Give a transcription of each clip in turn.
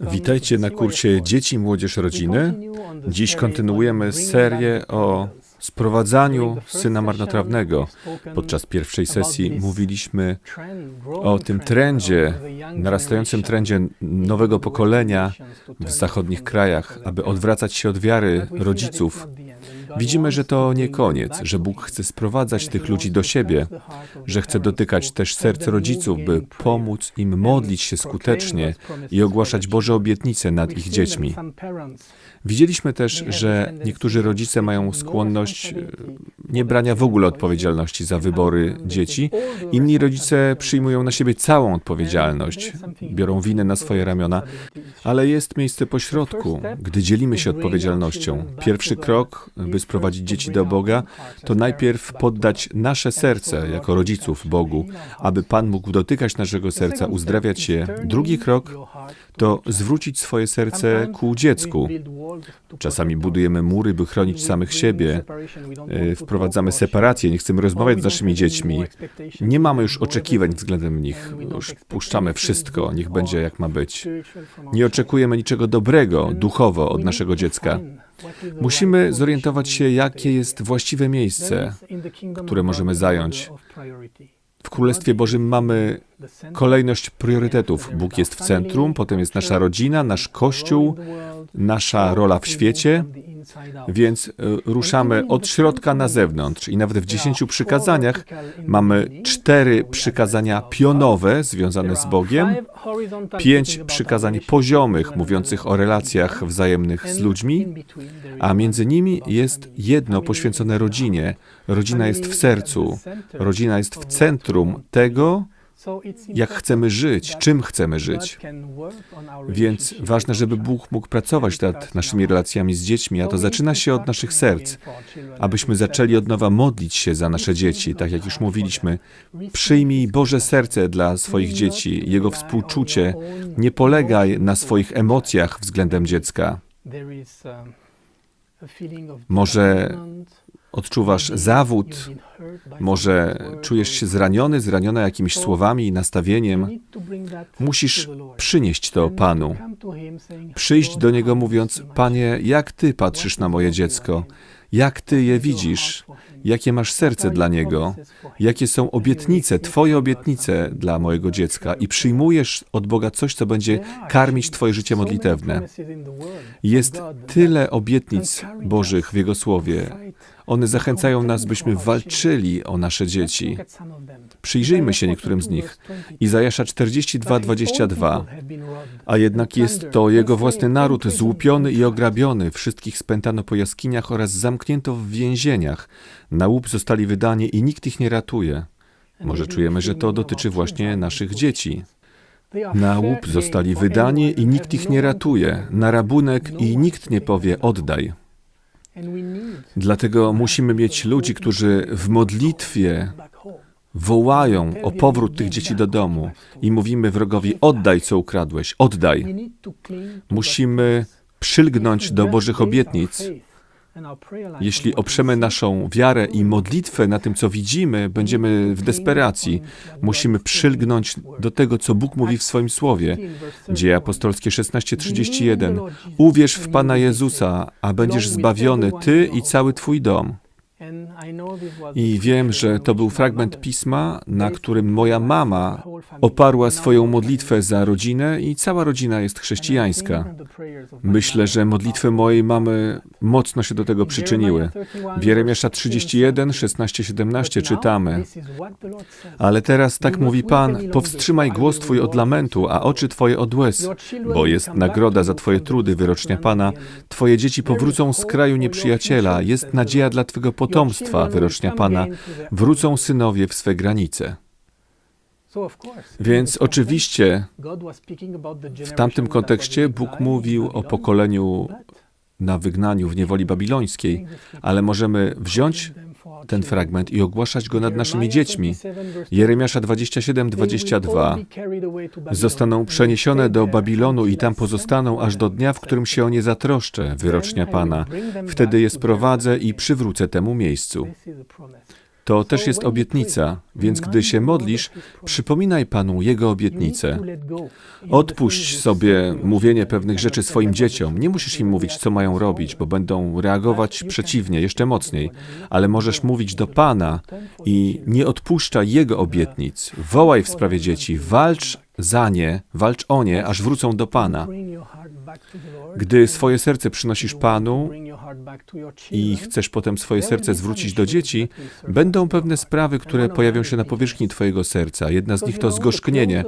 Witajcie na kursie Dzieci, Młodzież, Rodziny. Dziś kontynuujemy serię o sprowadzaniu syna marnotrawnego. Podczas pierwszej sesji mówiliśmy o tym trendzie, narastającym trendzie nowego pokolenia w zachodnich krajach, aby odwracać się od wiary rodziców. Widzimy, że to nie koniec, że Bóg chce sprowadzać tych ludzi do siebie, że chce dotykać też serc rodziców, by pomóc im modlić się skutecznie i ogłaszać Boże obietnice nad ich dziećmi. Widzieliśmy też, że niektórzy rodzice mają skłonność e, nie brania w ogóle odpowiedzialności za wybory dzieci. Inni rodzice przyjmują na siebie całą odpowiedzialność, biorą winę na swoje ramiona, ale jest miejsce pośrodku, gdy dzielimy się odpowiedzialnością. Pierwszy krok, by sprowadzić dzieci do Boga, to najpierw poddać nasze serce jako rodziców Bogu, aby Pan mógł dotykać naszego serca, uzdrawiać je. Drugi krok to zwrócić swoje serce ku dziecku. Czasami budujemy mury, by chronić samych siebie. E, wprowadzamy separację, nie chcemy rozmawiać z naszymi dziećmi. Nie mamy już oczekiwań względem nich. Już puszczamy wszystko, niech będzie jak ma być. Nie oczekujemy niczego dobrego duchowo od naszego dziecka. Musimy zorientować się, jakie jest właściwe miejsce, które możemy zająć. Królestwie Bożym mamy kolejność priorytetów. Bóg jest w centrum, potem jest nasza rodzina, nasz kościół, nasza rola w świecie, więc e, ruszamy od środka na zewnątrz. I nawet w dziesięciu przykazaniach mamy cztery przykazania pionowe związane z Bogiem, pięć przykazań poziomych mówiących o relacjach wzajemnych z ludźmi, a między nimi jest jedno poświęcone rodzinie. Rodzina jest w sercu, rodzina jest w centrum tego, jak chcemy żyć, czym chcemy żyć. Więc ważne, żeby Bóg mógł pracować nad naszymi relacjami z dziećmi, a to zaczyna się od naszych serc, abyśmy zaczęli od nowa modlić się za nasze dzieci, tak jak już mówiliśmy. Przyjmij Boże serce dla swoich dzieci, Jego współczucie. Nie polegaj na swoich emocjach względem dziecka. Może odczuwasz zawód, może czujesz się zraniony, zraniona jakimiś słowami i nastawieniem. Musisz przynieść to Panu. Przyjść do Niego mówiąc: Panie, jak Ty patrzysz na moje dziecko? Jak Ty je widzisz? Jakie masz serce dla niego? Jakie są obietnice, Twoje obietnice dla mojego dziecka? I przyjmujesz od Boga coś, co będzie karmić Twoje życie modlitewne. Jest tyle obietnic Bożych w Jego Słowie. One zachęcają nas, byśmy walczyli o nasze dzieci. Przyjrzyjmy się niektórym z nich. Izajasza 42:22. A jednak jest to jego własny naród, złupiony i ograbiony, wszystkich spętano po jaskiniach oraz zamknięto w więzieniach. Na łup zostali wydani i nikt ich nie ratuje. Może czujemy, że to dotyczy właśnie naszych dzieci. Na łup zostali wydani i nikt ich nie ratuje, na rabunek i nikt nie powie oddaj. Dlatego musimy mieć ludzi, którzy w modlitwie wołają o powrót tych dzieci do domu i mówimy wrogowi: oddaj, co ukradłeś, oddaj. Musimy przylgnąć do Bożych obietnic jeśli oprzemy naszą wiarę i modlitwę na tym, co widzimy, będziemy w desperacji. Musimy przylgnąć do tego, co Bóg mówi w swoim słowie. Dzieje apostolskie 16:31. Uwierz w Pana Jezusa, a będziesz zbawiony ty i cały twój dom. I wiem, że to był fragment pisma, na którym moja mama oparła swoją modlitwę za rodzinę i cała rodzina jest chrześcijańska. Myślę, że modlitwy mojej mamy mocno się do tego przyczyniły. W Jeremiasza 31, 16, 17 czytamy Ale teraz tak mówi Pan, powstrzymaj głos Twój od lamentu, a oczy Twoje od łez, bo jest nagroda za Twoje trudy, wyrocznia Pana. Twoje dzieci powrócą z kraju nieprzyjaciela, jest nadzieja dla Twego potomstwa, wyrocznia Pana. Wrócą synowie w swe granice. Więc oczywiście w tamtym kontekście Bóg mówił o pokoleniu na wygnaniu w niewoli babilońskiej, ale możemy wziąć ten fragment i ogłaszać go nad naszymi dziećmi. Jeremiasza 27:22 Zostaną przeniesione do Babilonu i tam pozostaną aż do dnia, w którym się o nie zatroszczę, wyrocznia Pana. Wtedy je sprowadzę i przywrócę temu miejscu. To też jest obietnica, więc gdy się modlisz, przypominaj Panu Jego obietnicę. Odpuść sobie mówienie pewnych rzeczy swoim dzieciom. Nie musisz im mówić, co mają robić, bo będą reagować przeciwnie, jeszcze mocniej, ale możesz mówić do Pana i nie odpuszczaj Jego obietnic. Wołaj w sprawie dzieci, walcz za nie, walcz o nie, aż wrócą do Pana. Gdy swoje serce przynosisz Panu i chcesz potem swoje serce zwrócić do dzieci, będą pewne sprawy, które pojawią się na powierzchni Twojego serca. Jedna z nich to zgorzknienie,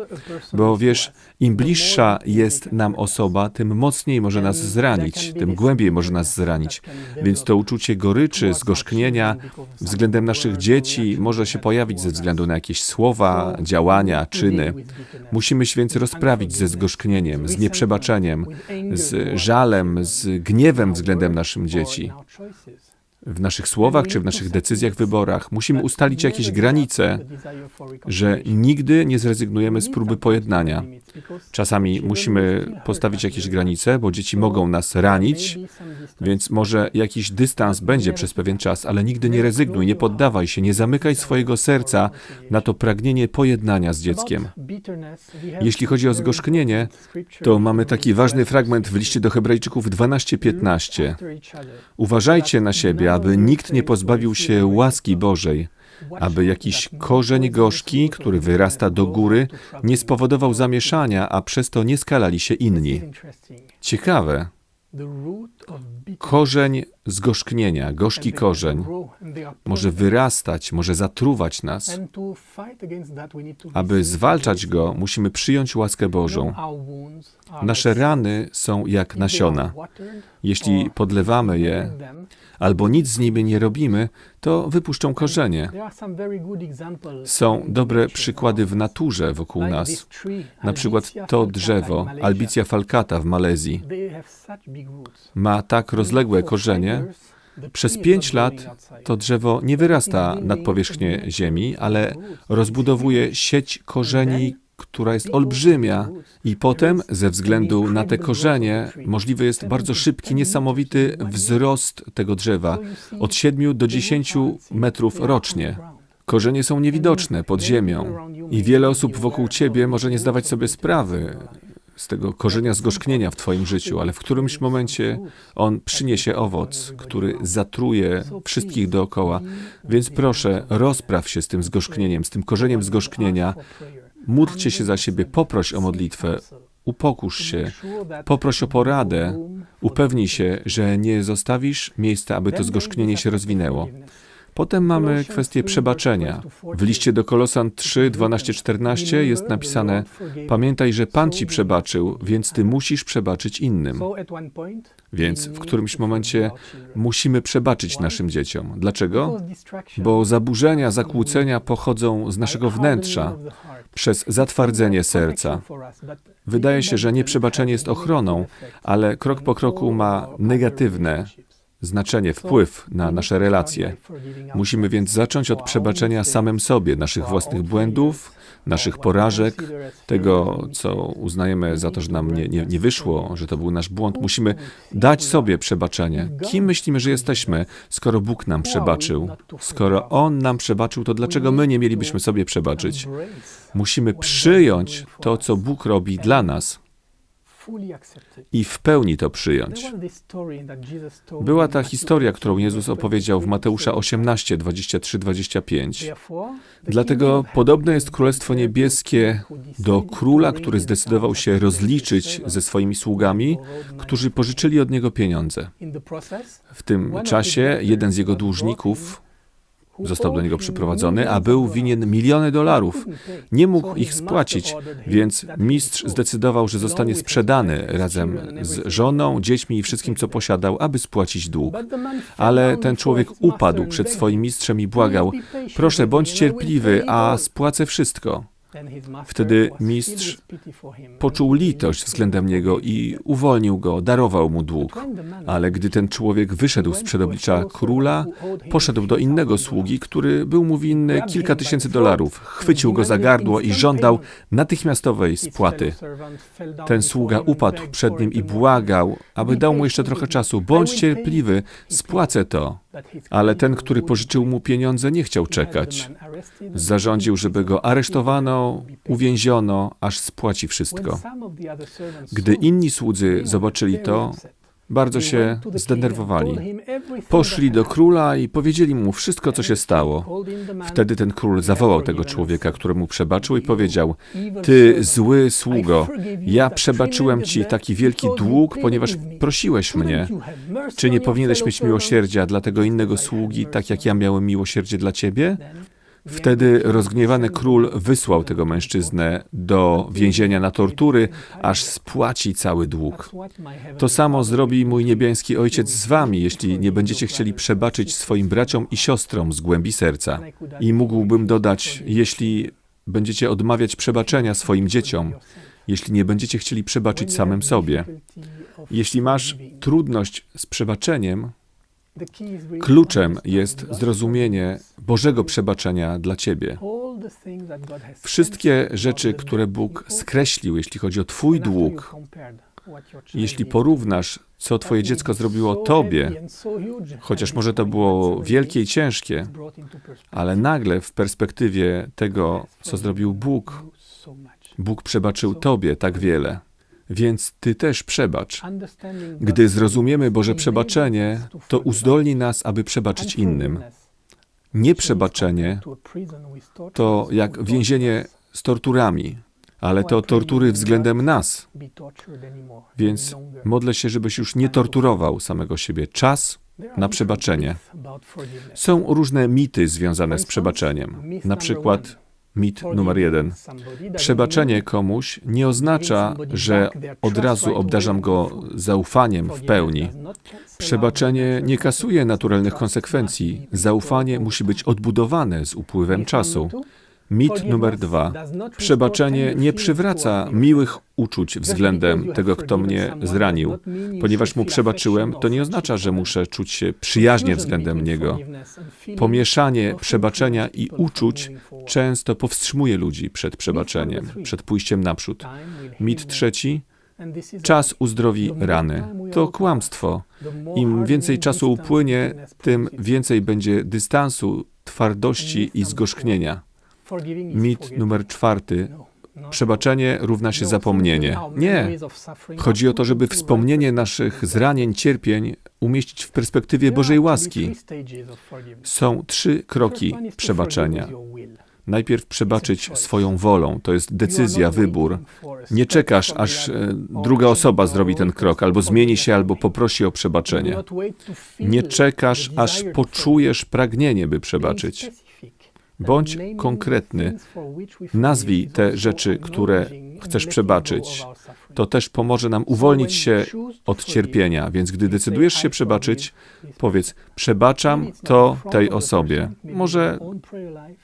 bo wiesz, im bliższa jest nam osoba, tym mocniej może nas zranić, tym głębiej może nas zranić. Więc to uczucie goryczy, zgorzknienia względem naszych dzieci może się pojawić ze względu na jakieś słowa, działania, czyny. Musimy się więc rozprawić ze zgorzknieniem, z nieprzebaczeniem, z żalem, z gniewem względem naszym dzieci. W naszych słowach czy w naszych decyzjach, wyborach musimy ustalić jakieś granice, że nigdy nie zrezygnujemy z próby pojednania. Czasami musimy postawić jakieś granice, bo dzieci mogą nas ranić, więc może jakiś dystans będzie przez pewien czas, ale nigdy nie rezygnuj, nie poddawaj się, nie zamykaj swojego serca na to pragnienie pojednania z dzieckiem. Jeśli chodzi o zgorzknienie, to mamy taki ważny fragment w liście do Hebrajczyków 12:15. Uważajcie na siebie, aby nikt nie pozbawił się łaski Bożej, aby jakiś korzeń gorzki, który wyrasta do góry, nie spowodował zamieszania, a przez to nie skalali się inni. Ciekawe. Korzeń zgorzknienia, gorzki korzeń, może wyrastać, może zatruwać nas. Aby zwalczać go, musimy przyjąć łaskę Bożą. Nasze rany są jak nasiona. Jeśli podlewamy je, albo nic z nimi nie robimy, to wypuszczą korzenie. Są dobre przykłady w naturze wokół nas. Na przykład to drzewo, Albicia falcata w Malezji, ma tak rozległe korzenie, przez pięć lat to drzewo nie wyrasta nad powierzchnię ziemi, ale rozbudowuje sieć korzeni, która jest olbrzymia, i potem, ze względu na te korzenie, możliwy jest bardzo szybki, niesamowity wzrost tego drzewa od 7 do 10 metrów rocznie. Korzenie są niewidoczne pod ziemią i wiele osób wokół ciebie może nie zdawać sobie sprawy z tego korzenia zgorzknienia w Twoim życiu, ale w którymś momencie on przyniesie owoc, który zatruje wszystkich dookoła. Więc proszę, rozpraw się z tym zgorzknieniem, z tym korzeniem zgorzknienia. Módlcie się za siebie, poproś o modlitwę, upokóż się, poproś o poradę, upewnij się, że nie zostawisz miejsca, aby to zgorzknienie się rozwinęło. Potem mamy kwestię przebaczenia. W liście do Kolosan 3, 12, 14 jest napisane: Pamiętaj, że Pan ci przebaczył, więc ty musisz przebaczyć innym. Więc w którymś momencie musimy przebaczyć naszym dzieciom. Dlaczego? Bo zaburzenia, zakłócenia pochodzą z naszego wnętrza, przez zatwardzenie serca. Wydaje się, że nieprzebaczenie jest ochroną, ale krok po kroku ma negatywne znaczenie, wpływ na nasze relacje. Musimy więc zacząć od przebaczenia samym sobie naszych własnych błędów, naszych porażek, tego, co uznajemy za to, że nam nie, nie, nie wyszło, że to był nasz błąd. Musimy dać sobie przebaczenie. Kim myślimy, że jesteśmy, skoro Bóg nam przebaczył? Skoro On nam przebaczył, to dlaczego my nie mielibyśmy sobie przebaczyć? Musimy przyjąć to, co Bóg robi dla nas i w pełni to przyjąć. Była ta historia, którą Jezus opowiedział w Mateusza 18, 23, 25. Dlatego podobne jest Królestwo Niebieskie do króla, który zdecydował się rozliczyć ze swoimi sługami, którzy pożyczyli od niego pieniądze. W tym czasie jeden z jego dłużników, Został do niego przyprowadzony, a był winien miliony dolarów. Nie mógł ich spłacić, więc mistrz zdecydował, że zostanie sprzedany razem z żoną, dziećmi i wszystkim, co posiadał, aby spłacić dług. Ale ten człowiek upadł przed swoim mistrzem i błagał: Proszę, bądź cierpliwy, a spłacę wszystko. Wtedy mistrz poczuł litość względem niego i uwolnił go, darował mu dług. Ale gdy ten człowiek wyszedł z przedoblicza króla, poszedł do innego sługi, który był mu winny kilka tysięcy dolarów. Chwycił go za gardło i żądał natychmiastowej spłaty. Ten sługa upadł przed nim i błagał, aby dał mu jeszcze trochę czasu. Bądź cierpliwy, spłacę to. Ale ten, który pożyczył mu pieniądze, nie chciał czekać. Zarządził, żeby go aresztowano, uwięziono, aż spłaci wszystko. Gdy inni słudzy zobaczyli to, bardzo się zdenerwowali. Poszli do króla i powiedzieli mu wszystko, co się stało. Wtedy ten król zawołał tego człowieka, któremu przebaczył i powiedział: Ty zły sługo, ja przebaczyłem ci taki wielki dług, ponieważ prosiłeś mnie. Czy nie powinieneś mieć miłosierdzia dla tego innego sługi, tak jak ja miałem miłosierdzie dla ciebie? Wtedy rozgniewany król wysłał tego mężczyznę do więzienia na tortury, aż spłaci cały dług. To samo zrobi mój niebiański ojciec z wami, jeśli nie będziecie chcieli przebaczyć swoim braciom i siostrom z głębi serca. I mógłbym dodać, jeśli będziecie odmawiać przebaczenia swoim dzieciom, jeśli nie będziecie chcieli przebaczyć samym sobie. Jeśli masz trudność z przebaczeniem, kluczem jest zrozumienie Bożego przebaczenia dla ciebie. Wszystkie rzeczy, które Bóg skreślił, jeśli chodzi o Twój dług, jeśli porównasz, co Twoje dziecko zrobiło Tobie, chociaż może to było wielkie i ciężkie, ale nagle w perspektywie tego, co zrobił Bóg, Bóg przebaczył Tobie tak wiele. Więc Ty też przebacz. Gdy zrozumiemy Boże przebaczenie, to uzdolni nas, aby przebaczyć innym. Nieprzebaczenie to jak więzienie z torturami, ale to tortury względem nas. Więc modlę się, żebyś już nie torturował samego siebie. Czas na przebaczenie. Są różne mity związane z przebaczeniem. Na przykład mit numer jeden. Przebaczenie komuś nie oznacza, że od razu obdarzam go zaufaniem w pełni. Przebaczenie nie kasuje naturalnych konsekwencji. Zaufanie musi być odbudowane z upływem czasu. Mit numer dwa. Przebaczenie nie przywraca miłych uczuć względem tego, kto mnie zranił. Ponieważ mu przebaczyłem, to nie oznacza, że muszę czuć się przyjaźnie względem niego. Pomieszanie przebaczenia i uczuć często powstrzymuje ludzi przed przebaczeniem, przed pójściem naprzód. Mit trzeci. Czas uzdrowi rany. To kłamstwo. Im więcej czasu upłynie, tym więcej będzie dystansu, twardości i zgorzknienia. Mit numer czwarty. Przebaczenie równa się zapomnienie. Nie. Chodzi o to, żeby wspomnienie naszych zranień, cierpień umieścić w perspektywie Bożej łaski. Są trzy kroki przebaczenia. Najpierw przebaczyć swoją wolą, to jest decyzja, wybór. Nie czekasz, aż e, druga osoba zrobi ten krok, albo zmieni się, albo poprosi o przebaczenie. Nie czekasz, aż poczujesz pragnienie, by przebaczyć. Bądź konkretny. Nazwij te rzeczy, które chcesz przebaczyć. To też pomoże nam uwolnić się od cierpienia. Więc gdy decydujesz się przebaczyć, powiedz: Przebaczam to tej osobie. Może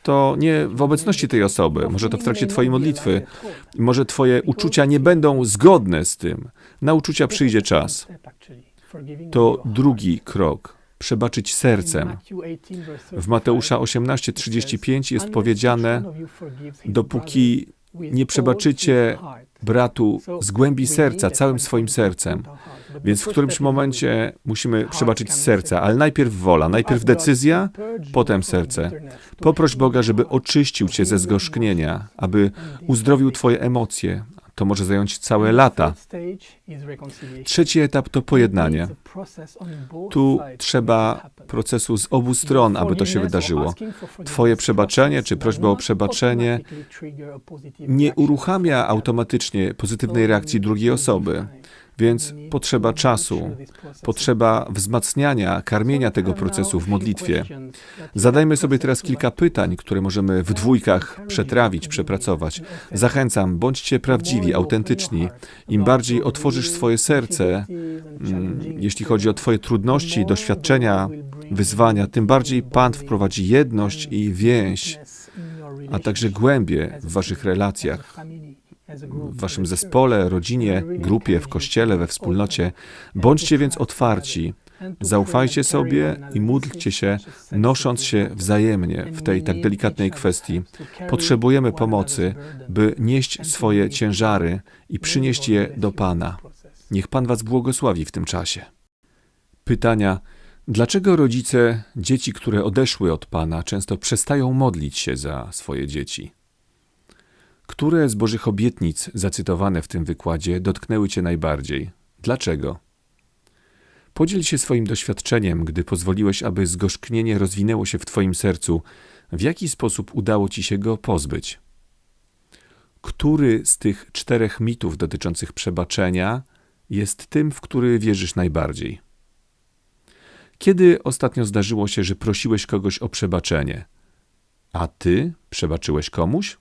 to nie w obecności tej osoby, może to w trakcie Twojej modlitwy. Może Twoje uczucia nie będą zgodne z tym. Na uczucia przyjdzie czas. To drugi krok przebaczyć sercem. W Mateusza 18:35 jest powiedziane: Dopóki nie przebaczycie bratu z głębi serca, całym swoim sercem. Więc w którymś momencie musimy przebaczyć z serca, ale najpierw wola, najpierw decyzja, potem serce. Poproś Boga, żeby oczyścił cię ze zgorzknienia, aby uzdrowił twoje emocje, to może zająć całe lata. Trzeci etap to pojednanie. Tu trzeba procesu z obu stron, aby to się wydarzyło. Twoje przebaczenie czy prośba o przebaczenie nie uruchamia automatycznie pozytywnej reakcji drugiej osoby. Więc potrzeba czasu, potrzeba wzmacniania, karmienia tego procesu w modlitwie. Zadajmy sobie teraz kilka pytań, które możemy w dwójkach przetrawić, przepracować. Zachęcam, bądźcie prawdziwi, autentyczni. Im bardziej otworzysz swoje serce, mm, jeśli chodzi o Twoje trudności, doświadczenia, wyzwania, tym bardziej Pan wprowadzi jedność i więź, a także głębie w Waszych relacjach w waszym zespole, rodzinie, grupie, w kościele, we wspólnocie. Bądźcie więc otwarci. Zaufajcie sobie i módlcie się, nosząc się wzajemnie w tej tak delikatnej kwestii. Potrzebujemy pomocy, by nieść swoje ciężary i przynieść je do Pana. Niech Pan Was błogosławi w tym czasie. Pytania. Dlaczego rodzice dzieci, które odeszły od Pana, często przestają modlić się za swoje dzieci? Które z Bożych obietnic zacytowane w tym wykładzie dotknęły Cię najbardziej? Dlaczego? Podziel się swoim doświadczeniem, gdy pozwoliłeś, aby zgorzknienie rozwinęło się w Twoim sercu. W jaki sposób udało Ci się go pozbyć? Który z tych czterech mitów dotyczących przebaczenia jest tym, w który wierzysz najbardziej? Kiedy ostatnio zdarzyło się, że prosiłeś kogoś o przebaczenie, a ty przebaczyłeś komuś?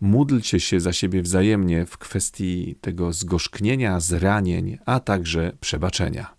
Módlcie się za siebie wzajemnie w kwestii tego zgorzknienia, zranień, a także przebaczenia.